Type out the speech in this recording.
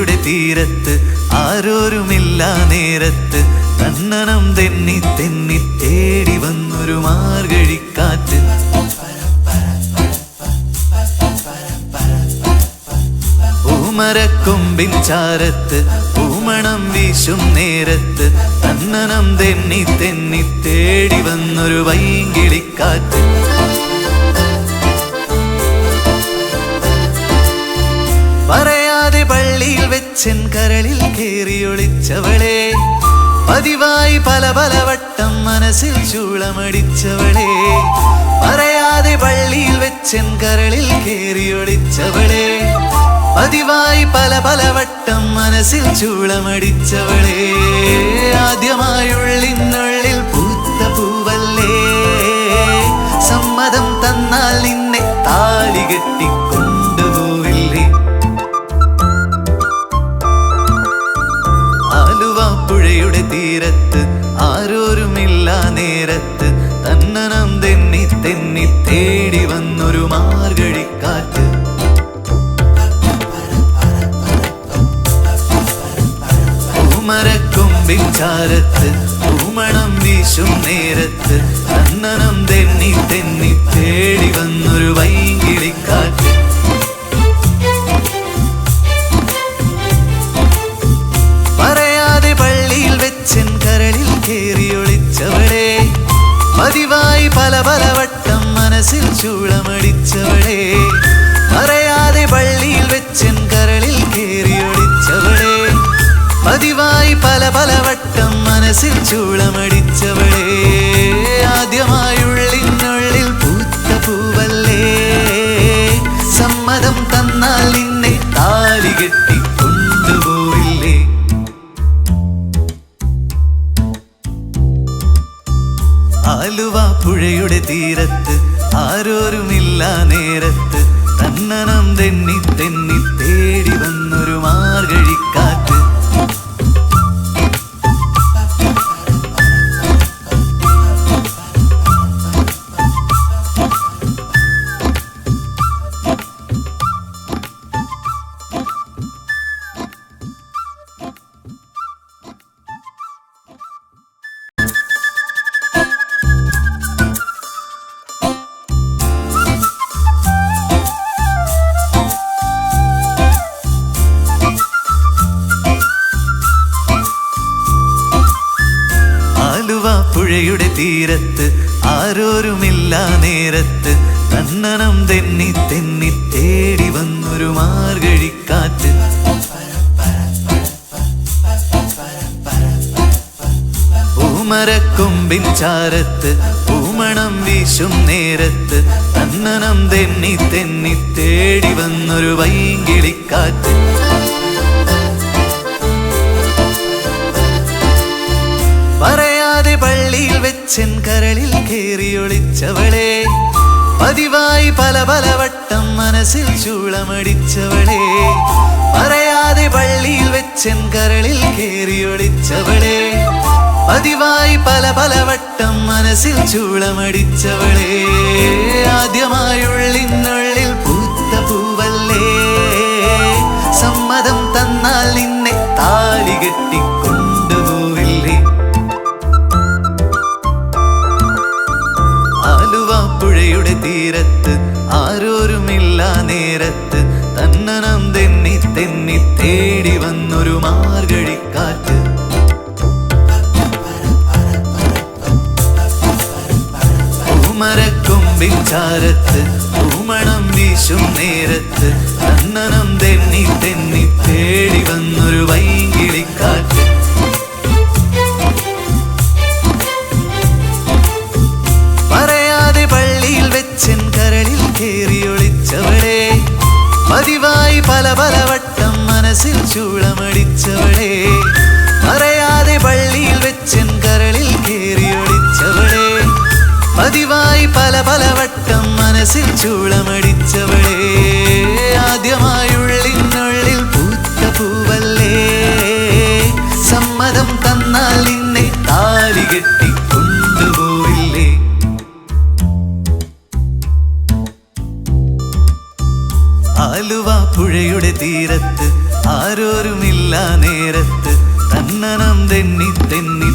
തീരത്ത് ആരോരുമില്ല നേരത്ത്. കണ്ണനം തെന്നി തെന്നി തേടി വന്നൊരു മാർഗഴിക്കാറ്റ്. പൂമരക്കൊമ്പിൻ ചാരത്ത് പൂമണം വീശും നേരത്ത്. തന്നനം തെന്നി തെന്നി തേടി വന്നൊരു വൈകിളിക്കാറ്റ് വെച്ചൻ കരളിൽ കേറിയൊളിച്ചവളെ പതിവായി പല പല വട്ടം മനസ്സിൽ ചൂളമടിച്ചവളെ. പറയാതെ പള്ളിയിൽ വെച്ചൻ കരളിൽ കേറിയൊളിച്ചവളെ പതിവായി പല പല വട്ടം മനസ്സിൽ ചൂളമടിച്ചവളെ. ആദ്യമായുള്ളിനുള്ളിൽ പൂത്ത പൂവല്ലേ. സമ്മതം തന്നാൽ നിന്നെ നേരത്ത് തന്നനം തെന്നി തെന്നി തേടി വന്നൊരു മാർഗഴിക്കാറ്റ്. പൂമരക്കൊമ്പിൻ ചാരത്ത് പൂമണം വീശും നേരത്ത് തന്നനം തെന്നി തെന്നി തേടി വന്നൊരു വൈകിളിക്കാറ്റ്. പല പല വട്ടം മനസ്സിൽ ചൂളമടിച്ചവളെ. പറയാതെ പള്ളിയിൽ വെച്ചൻ കരളിൽ കേറിയൊളിച്ചവളെ. പതിവായി പല പല വട്ടം മനസ്സിൽ ചൂളമടിച്ചവളെ. ആലുവ പുഴയുടെ തീരത്ത്. ആരോരുമില്ല നേരത്ത്. തന്നനം തെന്നി തെന്നി തീരത്ത് ആരോരുമില്ല നേരത്ത്. കണ്ണനം തെന്നി തെന്നി തേടി വന്നൊരു മാർഗഴിക്കാറ്റ്. പൂമരക്കൊമ്പിൻ ചാരത്ത് പൂമണം വീശും നേരത്ത്. തന്നനം തെന്നി തെന്നി തേടി വന്നൊരു വൈകിളിക്കാറ്റ്. പതിവായി പല പല വട്ടം മനസ്സിൽ ചൂളമടിച്ചവളെ. പറയാതെ പള്ളിയിൽ വെച്ചൻ കരളിൽ കേറിയൊളിച്ചവളെ പതിവായി പല പല വട്ടം മനസ്സിൽ ചൂളമടിച്ചവളെ. ആദ്യമായുള്ളിനുള്ളിൽ തേടി വന്നൊരു മാർഗഴിക്കാറ്റ്. പൂമരക്കൊമ്പിൻ ചാരത്ത് പൂമണം വീശും നേരത്ത് അന്നനം തെന്നി തെന്നി തേടി വന്നൊരു വൈകിളിക്കാറ്റ്. പറയാതെ പള്ളിയിൽ വെച്ചൻ കരളിൽ കേറിയൊളിച്ചവളെ പതിവായി പല പല മനസ്സിൽ ചൂളമടിച്ചവളെ. മറയാതെ പള്ളിയിൽ വെച്ചൻ കരളിൽ കേറിയൊളിച്ചവളെ. പതിവായി പല പല വട്ടം മനസ്സിൽ ചൂളമടിച്ചവളെ. ആദ്യമായുള്ളിനുള്ളിൽ പൂത്ത പൂവല്ലേ. സമ്മതം തന്നാൽ നിന്നെ താലി കെട്ടി കൊണ്ടുപോയില്ലേ ആലുവ പുഴയുടെ തീരത്ത് ആരോരുമില്ല നേരത്ത് തന്നനം തെന്നി തെന്നി